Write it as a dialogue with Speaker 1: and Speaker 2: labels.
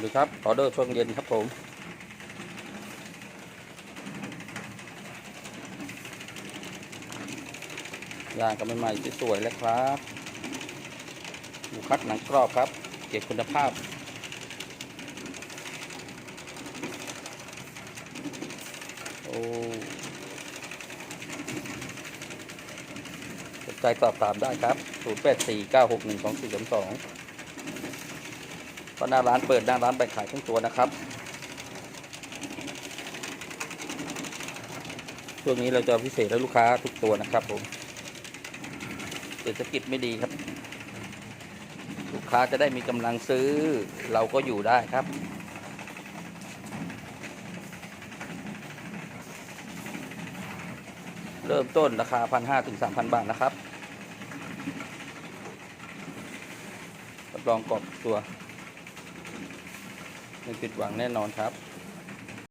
Speaker 1: วัสดีครับออเดอร์ช่วงเย็นครับผมย่างกันใหม่ๆสวยๆแล้วครับหมูคัดหนังกรอบครับ เก็บคุณภาพโอ้สนใจสอบถามได้ครับ 0 ก็หน้าร้านเปิดหน้าร้านไปขายทั้งตัวนะครับช่วงนี้เราจะพิเศษให้ลูกค้าทุกตัวนะครับผมเศรษฐกิจไม่ดีครับ ลูกค้าจะได้มีกำลังซื้อ เราก็อยู่ได้ครับเริ่มต้นราคาพันห้าถึงสามพันบาทนะครับรับรองกรอบตัว ไม่ผิดหวังแน่นอนครับ